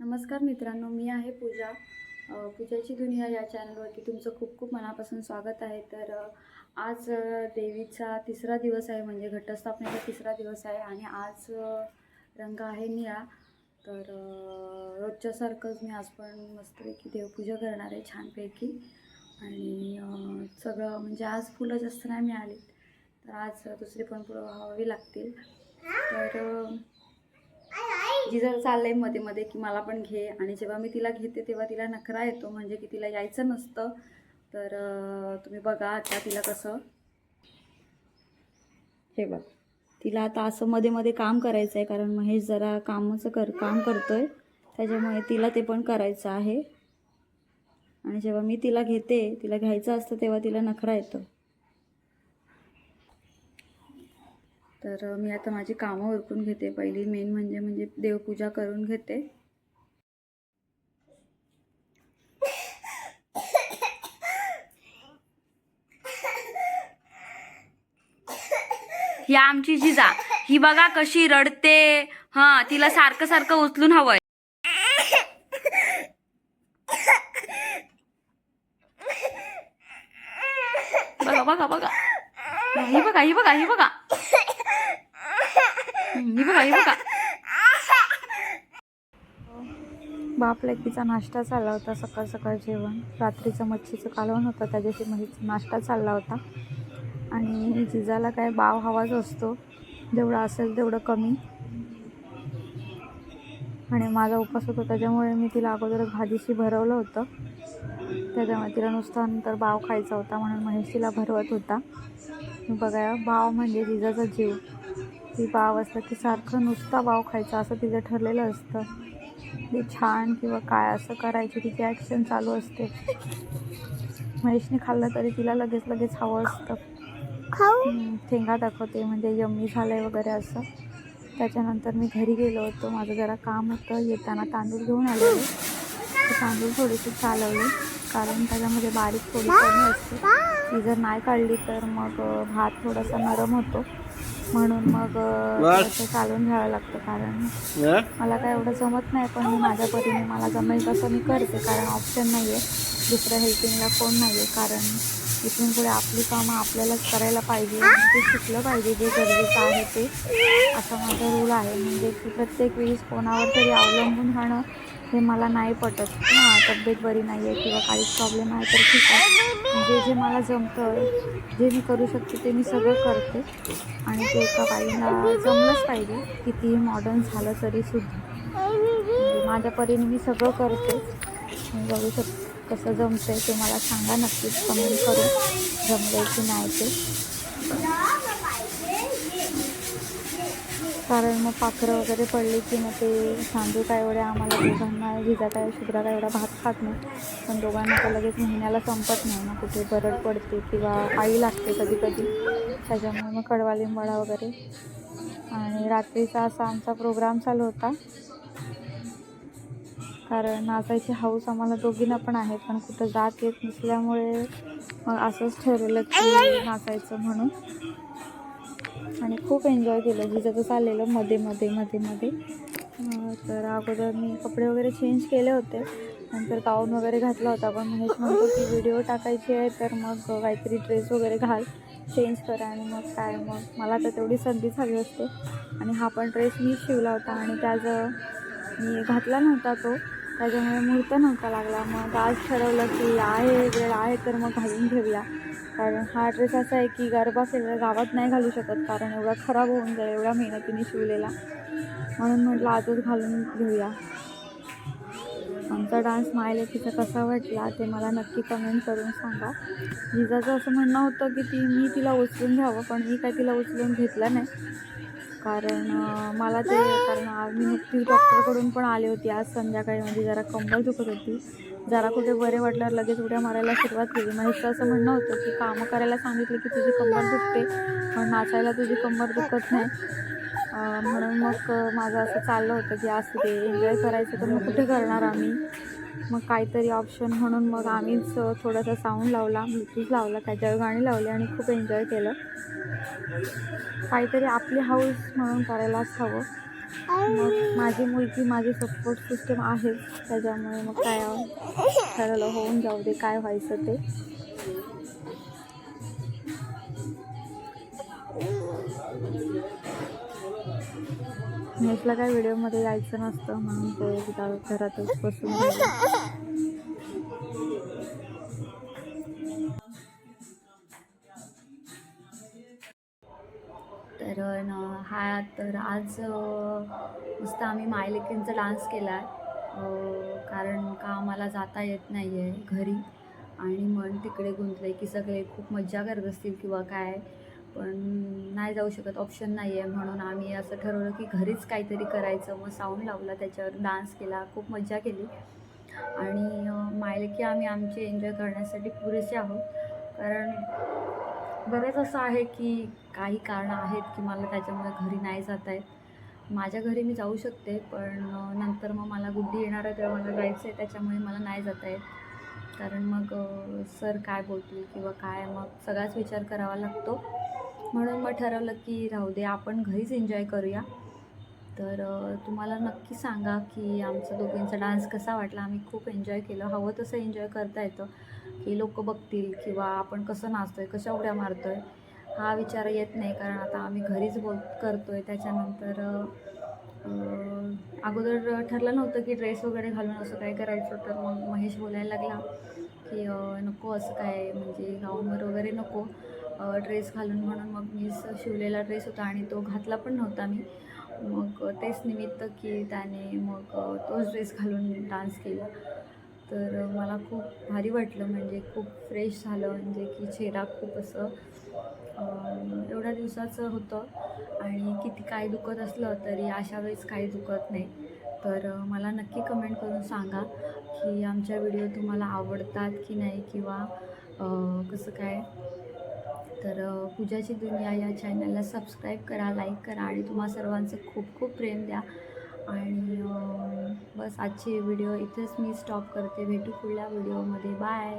नमस्कार मित्रांनो मी आहे पूजा. पूजाची दुनिया या चॅनलवरती तुमचं खूप खूप मनापासून स्वागत आहे. तर आज देवीचा तिसरा दिवस आहे म्हणजे घटस्थापनेचा तिसरा दिवस आहे आणि आज रंग आहे निळा. तर रोजच्यासारखंच मी आज पण मस्तपैकी देवपूजा करणार आहे छानपैकी. आणि सगळं म्हणजे आज फुलं जास्त नाही मिळाली. तर आज दुसरी पण फुलं व्हावी लागतील. तर अ, जी जर चाललंयमध्ये मध्ये की मला पण घे आणि जेव्हा मी तिला घेते तेव्हा तिला नखरा येतो म्हणजे की तिला यायचं नसतं. तर तुम्ही बघा आता तिला कसं. हे बघ तिला आता असं मध्ये मध्ये काम करायचं आहे कारण महेश जरा कामाचं कर काम करतोय. त्याच्यामुळे तिला ते पण करायचं आहे. आणि जेव्हा मी तिला घेते तिला घ्यायचं असतं तेव्हा तिला नखरा येतो. तर मी आता माझी कामं उरकून घेते. पहिली मेन म्हणजे म्हणजे देवपूजा करून घेते. ही आमची जिजा. ही बघा कशी रडते. हा तिला सारखं सारखं उचलून हवंय. बघा बघा बघा. ही बघा ही बघा ही बघा. बघा ही बघा. बाप लेकीचा नाश्ता चालला होता सकाळ सकाळ जेवण. रात्रीचं मच्छीचं कालवण होतं त्याच्याशी म्हशीचा नाश्ता चालला होता. आणि जिजाला काय बाव हवाच असतो. जेवढा असेल तेवढं कमी. आणि माझा उपास होता त्याच्यामुळे मी तिला अगोदर भाजीशी भरवलं होतं. त्याच्यामुळे तिला नुसता नंतर बाव खायचा होता म्हणून महेश तिला भरवत होता. बघा बाव म्हणजे जिजाचा जीव. ती बाव असलं की सारखं नुसता बाव खायचा असं तिचं ठरलेलं असतं. ती छान किंवा काय असं करायची तिची ॲक्शन चालू असते. महेशने खाल्लं तरी तिला लगेच लगेच हवं असतं. ठेंगा दाखवते म्हणजे यम्मी झालंय वगैरे असं. त्याच्यानंतर मी घरी गेलो होतो माझं जरा काम होतं येताना तांदूळ घेऊन आलेले. ते तांदूळ थोडेसे चालवले कारण त्याच्यामध्ये बारीक थोडी कमी असते. ती जर नाही काढली तर मग भात थोडासा नरम होतो. म्हणून मग थोडंसं चालवून घ्यावं लागतं कारण मला काय एवढं जमत नाही पण मी माझ्या परीने मला जमेल तसं मी करते कारण ऑप्शन नाही आहे दुसऱ्या हेल्पिंगला कोण नाही आहे कारण इथून पुढे आपली कामं आपल्यालाच करायला पाहिजे. ते शिकलं पाहिजे जे गरजेचं आहे ते. असा माझा रूल आहे. म्हणजे की प्रत्येक वेळेस कोणावर तरी अवलंबून राहणं हे मला नाही पटत. हां तब्येत बरी नाही आहे किंवा काहीच प्रॉब्लेम आहे तर ठीक आहे. जे जे मला जमतं जे मी करू शकते ते मी सगळं करते. आणि ते एका बाईला जमलंच पाहिजे कितीही मॉडर्न झालं तरी सुद्धा. म्हणजे माझ्या परीने मी सगळं करते. मी बघू शक कसं जमतंय ते मला सांगा नक्कीच. कमेंट करून जमलंय की नाही ते. कारण मग पाखरं वगैरे पडली की मग ते तांदूळ काय एवढे आम्हाला दोघांना जिजा काय शुभ्रा काय एवढा भात खात नाही. पण दोघांना तर लगेच महिन्याला संपत नाही ना कुठे बरड पडते किंवा आई लागते कधी कधी त्याच्यामुळे मग कडवा लिंबाळा वगैरे. आणि रात्रीचा असा आमचा प्रोग्राम चालू होता. कारण नाचायची हाऊस आम्हाला दोघींना पण आहे पण कुठं जात येत नसल्यामुळे मग असंच ठरवलं की नाचायचं म्हणून. आणि खूप एन्जॉय केलं. जिजाचं चाललेलं मध्ये मध्ये मध्ये मध्ये. तर अगोदर मी कपडे वगैरे चेंज केले होते. नंतर गाऊन वगैरे घातला होता. पण महेश म्हणतो की व्हिडिओ टाकायची आहे तर मग काहीतरी ड्रेस वगैरे घाल. चेंज करा आणि मग काय मग मला तर तेवढी संधीच हवी असते. आणि हा पण ड्रेस मी शिवला होता आणि त्याचं मी घातला नव्हता तो. त्याच्यामुळे मुहूर्त नव्हता लागला. मग आज ठरवलं की आहे वेळ आहे तर मग घालून घेऊया. कारण हा ड्रेस असा आहे की गरबा केलेला गावात नाही घालू शकत कारण एवढा खराब होऊन जाईल एवढ्या मेहनतीने शिवलेला. म्हणून म्हटलं आजच घालून घेऊया. आमचा डान्स मायलेकीचा कसा वाटला ते मला नक्की कमेंट करून सांगा. जिजाचं असं म्हणणं होतं की ती मी तिला उचलून घ्यावं पण मी काय तिला उचलून घेतलं नाही. कारण मला ते कारण मी नुकतीच डॉक्टरकडून पण आले होती. आज संध्याकाळी म्हणजे जरा कंबर दुखत होती. जरा कुठे बरे वाटल्यावर लगेच उड्या मारायला सुरुवात केली. महेशचं असं म्हणणं होतं की कामं करायला सांगितले की तुझी कंबर दुखते पण नाचायला तुझी कंबर दुखत नाही. म्हणून मग माझं असं चाललं होतं की असं ते एन्जॉय करायचं तर मग कुठे करणार आम्ही? मग काहीतरी ऑप्शन म्हणून मग आम्हीच थोडासा साऊंड लावला ब्लूटूथ लावला त्याच्यावर गाणी लावली आणि खूप एन्जॉय केलं. काहीतरी आपली हाऊस म्हणून करायलाच हवं. मग माझी मुलगी माझी सपोर्ट सिस्टम आहे. त्याच्यामुळे मग काय ठरवलं होऊन जाऊ दे काय व्हायचं ते. नेक्स्टला काय व्हिडिओमध्ये यायचं नसतं म्हणून ते घरातच बसून कारण तर न हा तर आज नुसतं आम्ही मायलेकींचा डान्स केला आहे कारण का आम्हाला जाता येत नाही आहे घरी. आणि मन तिकडे गुंतलं आहे की सगळे खूप मज्जा करत असतील किंवा काय. पण नाही जाऊ शकत ऑप्शन नाही आहे म्हणून आम्ही असं ठरवलं की घरीच काहीतरी करायचं. मग साऊंड लावला त्याच्यावर डान्स केला खूप मज्जा केली. आणि मायलकी मायलेकी आम्ही आमचे एन्जॉय करण्यासाठी पुरेसे आहोत. कारण बरेच असं आहे की काही कारणं आहेत की मला त्याच्यामुळे घरी नाही जाता येत. माझ्या घरी मी जाऊ शकते पण नंतर मग मला गुड्डी येणार आहे तेव्हा मला जायचं आहे त्याच्यामुळे मला नाही जाता येत. कारण मग सर काय बोलतील किंवा काय मग सगळाच विचार करावा लागतो. म्हणून मग ठरवलं की राहू दे आपण घरीच एन्जॉय करूया. तर तुम्हाला नक्की सांगा की आमचा दोघींचा डान्स कसा वाटला? आम्ही खूप एन्जॉय केलं. हवं तसं एन्जॉय करता येतं की लोक बघतील किंवा आपण कसं नाचतोय कशा उड्या मारतोय हा विचार येत नाही. कारण आता आम्ही घरीच बोल करतोय. त्याच्यानंतर अगोदर ठरलं नव्हतं की ड्रेस वगैरे घालून असं काय करायचं. तर मग महेश बोलायला लागला की नको असं काय म्हणजे गाऊनवर वगैरे नको. ड्रेस घालून म्हणून मग मी शिवलेला ड्रेस होता आणि तो घातला पण नव्हता मी. मग तेच निमित्त की त्याने मग तोच ड्रेस घालून डान्स केला. तर मला खूप भारी वाटलं म्हणजे खूप फ्रेश झालं म्हणजे की चेहरा खूप असं एवढ्या दिवसाचं होतं आणि किती काय दुखत असलं तरी अशा वेळेस काही दुखत नाही. तर मला नक्की कमेंट करून सांगा की आमच्या व्हिडिओ तुम्हाला आवडतात की नाही किंवा कसं काय? तर पूजाची दुनिया या चॅनलला सबस्क्राईब करा लाईक करा आणि तुम्हा सर्वांचं खूप खूप प्रेम द्या. आणि बस आजची व्हिडिओ इथेच मी स्टॉप करते. भेटू पुढल्या व्हिडिओमध्ये बाय